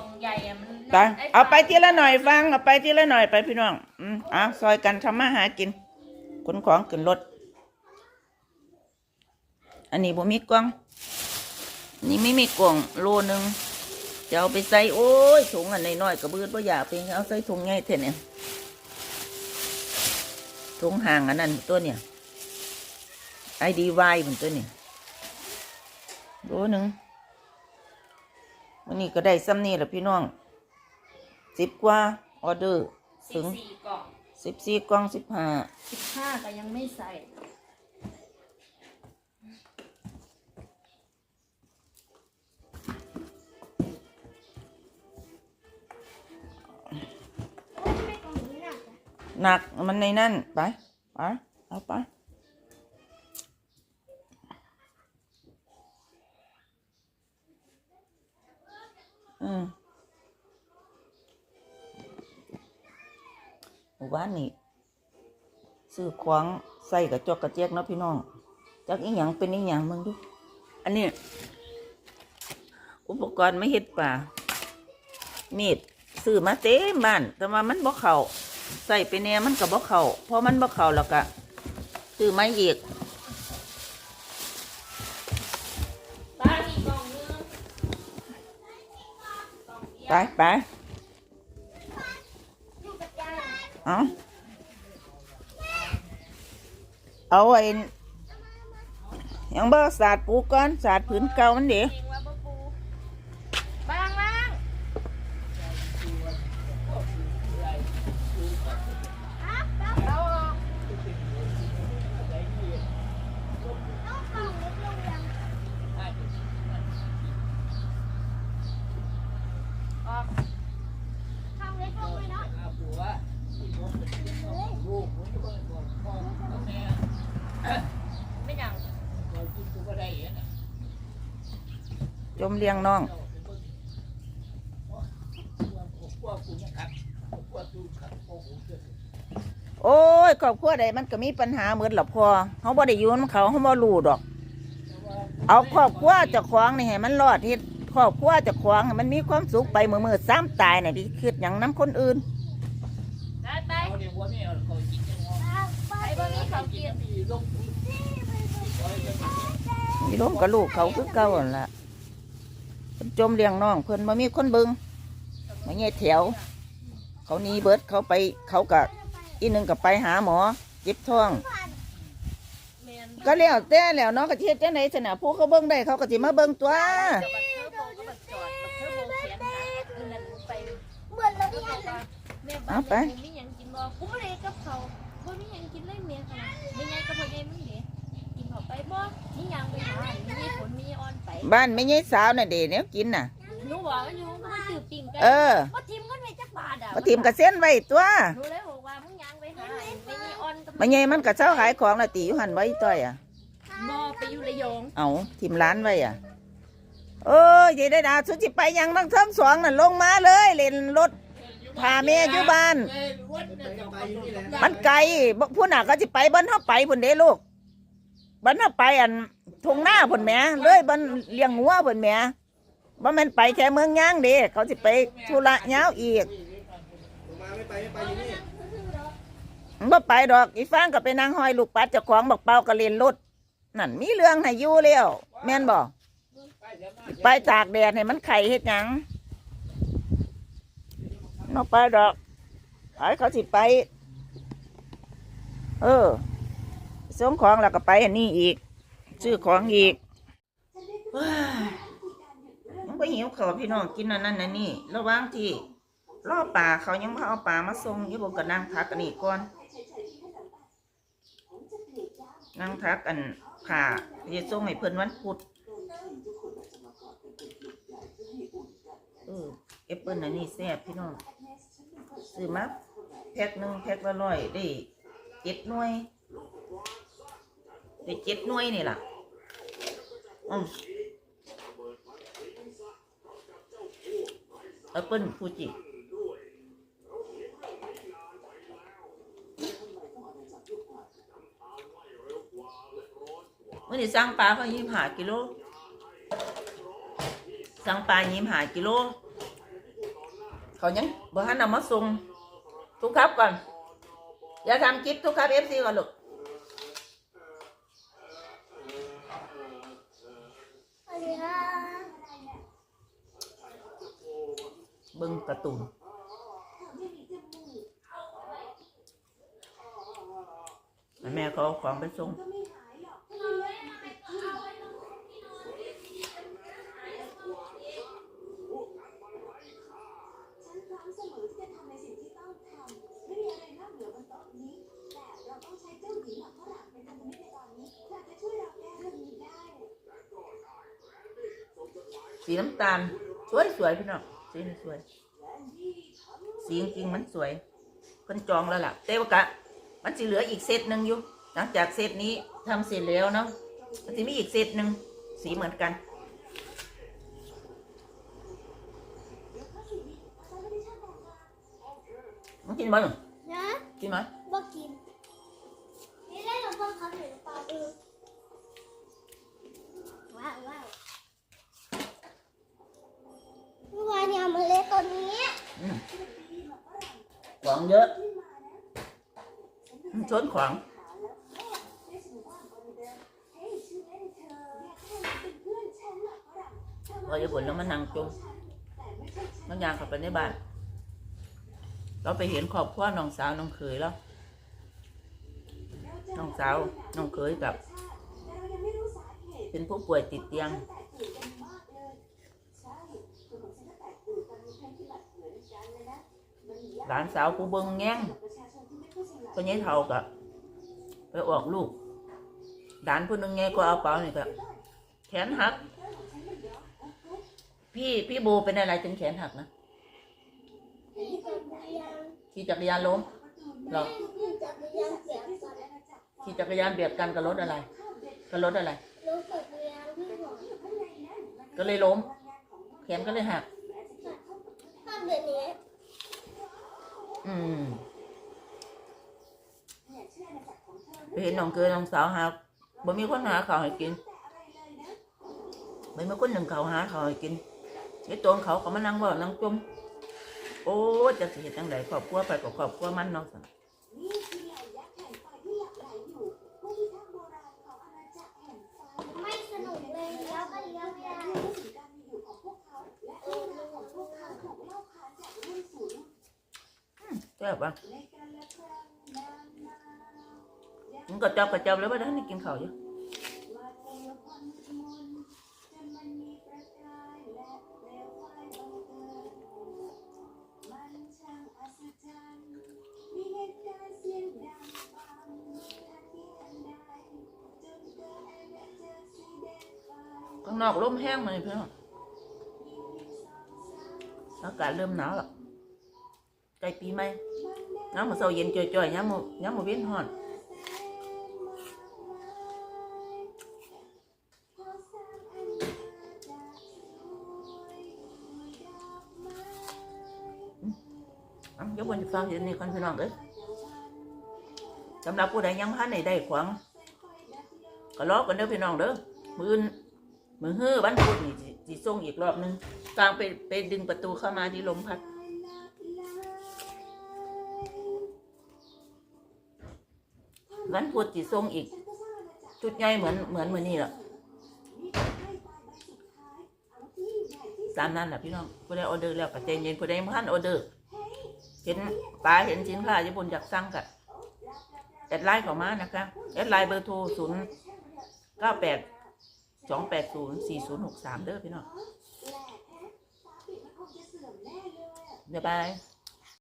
องใหญ่อะมันไปเอาไปทีละหน่อยฟังเอาไปทีละหน่อยไปพี่น้อง อืมเอาซอยกันทำมาหากินขนของขึ้นรถ อันนี้บ่มีกล่อง นี่ไม่มีกล่องโลนึงจะเอาไปใส่โอ้ยถุงอันน้อยๆกระบือบ่อยากไปเอาใส่ถุงใหญ่เท่าเนี่ยถุงห่างอันนั้นตัวเนี่ยไอดีวายมันตัวเนี่ยโลนึง วันนี้ก็ได้ซ้ำนี่แหละพี่น้องสิบกว่าออเดอร์สิถึบงสี่กล่องสิบสี่กล่องสิบห้าสิบห้าก็ยังไม่ใส่หนักมันในนั่นไปไปเอาไป อืมหมู่บ้านนี่ซื้อของใส่กับจอกกระเจี๊ยกเนาะพี่น้องจากอีหยังเป็นอีหยังมึงดู อันนี้ อุปกรณ์ไม่เห็ดป่ามีดซื้อมาเต็มบ้านแต่ว่ามันบ่เข้าใส่ไปแน่มันก็บ่เข้าเพราะมันบ่เข้าแล้วก็ซื้อมาอีก ไปไปเอาเอาไอ้ยังบ่สาดปูก่อนสาดผืนเก่ามันเดี๋ยว เองว่าบ่ปูบางบางเอาออกออกไม่ยัง จ มเลี้ยงน้องโอ้ยครอบครัวใดมันก็มีปัญหาเหมือนหลับพอเขาบ่ได้อยูนเขาเขาบ่รู้ดอก เอาครอบครัวเจ้าของนี่ให้มันรอดที่ครอบครัวเจ้าของให้มันมีความสุขไปมือมือซ้ำตายน่ะดิคิดอย่างน้ำคนอื่นได้ไปไปบ่มีเขาวกิน มีล้มกับลูกเขาคือเก่าหั่นล่ะ พิ่นจมเลี้ยงน้องเพิ่นมามีคนเบิงมาเงี้ยแถว เขาหนีเบิดเขาไปเขากะอีหนึ่งกับไปหาหมอเจ็บท้อง ก็แล้วแต่แล้วเนาะกะเทียดจังไหนสนะผู้เขาเบิ่งได้เขาก็สิมาเบิ่งตัวเอร์โบก็บักจอดบักเทอร์โบแขนหักคือนั่นไปมีอย่าแม่บ้าเอานไปมีหยังกินบ่กูบ่ได้กับเขาบ่มีหยังกินเลยเมียค่ะไม่ไงก็บ่ได้มึงเด้กินเขาไปบ่มีหยังไปหามีฝนมีอ่อน บ้านไม่ใช่สาวน่ะเด้แนวกินน่ะ หนูบอกว่าหนูก็มาซื้อปิ้งไก่เออบ่ทิมเงินไว้จักบาทอะมาทีมกระเส้นไว้ตัวหนูเลยบอกว่ามึงหยังไปหาไม่มีอ่อนกับไม่ใช่มันก็เช้าขายของน่ะตีอยู่หันไว้ต้อยอะบ่ไปอยู่ระยองเอาทีมร้านไว้อะเอ้ยยายได้ดาสุจิไปยังทั้งเทิงสองน่ะลงมาเลยเล่นรถพาแม่อยู่บ้านมันไกลบ่ผู้น่ะก็สิไปเบิ้นเฮาไปพุ่นเด้ลูกเบิ้นเฮาไปอันทุ่งหน้าพุ่นแม่เลยบิ้นเลี้ยงงัวพุ่นแม่บ่แม่นไปแค่เมืองย่างเด้เขาสิไปธุระยาวอีกมาไม่ไปไม่ไปอยู่นี่มันบ่ไปดอกอีฟางก็ไปนั่งห้อยลูกปัดเจ้าของบอกเป่าก็เลนรถนั่นมีเรื่องให้อยู่แล้วแม่นบ่ไปตากแดดให้มันไข่เฮ็ดหยังนอกไปดอกไอ้เขาสิไป เออ ส่งของแล้วก็ไปอันนี้อีก ซื้อของอีกยมันก็หิวข้าพี่น้องกินอันนั้นอันนี้ระหว่างที่รอป่าเขายังพาเอาป่ามาส่งยู่บนก็นั่งพักอันนี้ก่อนนั่งพักอันผ่าจะส่งให้เพิ่นวันพุธเออแอปเปิ้ลอันนี้แซ่บพี่น้องซื้อมาแพ็คหนึ่งแพ็คละร้อยได้เจ็ดหน่วย ได้เจ็ดหน่วยนี่ล่ะอืมแอปเปิ้ลฟูจิมื่อนี้สั่งปลาเขายี่ห้ากิโลสั่งปลายี่ห้ากิโล เขายังบ่ทันนำมาส่งทุกครับก่อน อย่าทำคลิปทุกครับเอฟซีก่อนลูก เบิ่งการ์ตูนแม่เขาเอาของไปส่งฉันพร้อมเสมอที่จะทำในสิ่งที่ต้องทำตาต้องใช้เจ้าหญิงหมักฝรั่งเป็นพันธมิตรงสีน้ำตาล สวยสวยพี่น้อง สีนี่สวย สีจริงๆมันสวยเพิ่นจองแล้วล่ะแต่ว่ากะ มันสิเหลืออีกเซตหนึ่งอยู่หลังจากเซตนี้ทำเสร็จแล้วเนาะมันจะมีอีกเซตหนึ่งสีเหมือนกันมันกินบ้างนะกินไหมบ่กินนี่ได้หรือเปล่าครับหรือเปล่าเออว้าวว้าวเมื่อวานเนี่ยมันเล็กตัวนี้ อืม ของเยอะมันชนของพอจะบ่นแล้วมันนั่งจมมันยางข้าไปในบ้าน เราไปเห็นครอบครัวน้องสาวน้องเขยแล้ว น้องสาวน้องเขยกับ เป็นผู้ป่วยติดเตียง หลานสาวผู้เบิ้งแง่งก็ยัยเท่ากับไปออกลูกหลานผู้หนึงไงก็เอาเป๋านี่ก็แขนหัก พี่พี่โบเป็นอะไรจนแขนหักนะที่จักรยานขี่จักรยานล้มเหรอขี่จักรยานเบียดกันกับรถอะไรกับรถอะไรรถจักรยานที่หัวก็เลยล้ม แขนก็เลยหักภาพเดี๋ยวนี้ อืมไปเห็นน้องเกยน้องสาวหาบ่มีคนหาข้าวให้กินไม่มีคนหนึ่งเขาหาข้าวให้กินไอ้ตัวเขาเขามานั่งเว่านั่งจมโอ้จะเห็นจังไดครอบครัวไปกับครอบครัวมันเนาะสั่นนี่คือเหล่ายักษ์แห่งไฟที่หลั่งไหลอยู่ผู้พิทักษ์โบราณของอาณาจักรแห่งไฟไม่สนุกเลยแล้วก็เลี้ยวไม่ได้ แซ่บอะยังนานมายักษ์มันก็จับกระจับแล้วว่าได้กินข้าวอยู่าวพันมนจนมันมีประกายและเปลวไฟบังเกิดมันช่างอัศจรรย์มีเหตุกรณ์เสียงดังฟังทันอกลมแห้งมาเลยพี่องอากาศเริ่มหนาวแล้วใกล้ปีใหม่ น้ำมาเศร้าเย็นจ่อยๆย้ำมาย้ำมาเวียนห่อนอะเดี๋ยวบนจะฟังเดี๋ยวนี้ก่อนพี่น้องเอ้ยสำหรับผู้ใดยังพันในได้ขวางก็รอกันเด้อพี่น้องเด้อมือนมือฮื้อวันพุธนี่สิสิส่งอีกรอบนึงกลางไปไปดึงประตูเข้ามาที่ลมพัด วันพุธสิส่งอีกจุดใหญ่เหมือนเหมือนมือนี่แหละตามนั้นแหละพี่น้องผู้ใดออเดอร์แล้วก็ใจเย็นผู้ใดยังพันออเดอร์ เห็นปลาเห็นสินค้าญี่ปุ่นอยากสั่งกับแอดไลน์เข้ามานะคะแอดไลน์เบอร์โทรศูนย์เก้าแปดสองแปดศูนย์สี่ศูนย์หกสามเด้อพี่น้องแหละแท้ฟ้าปิดมันคงจะเสื่อมแน่เลยอะบ๊ายบาย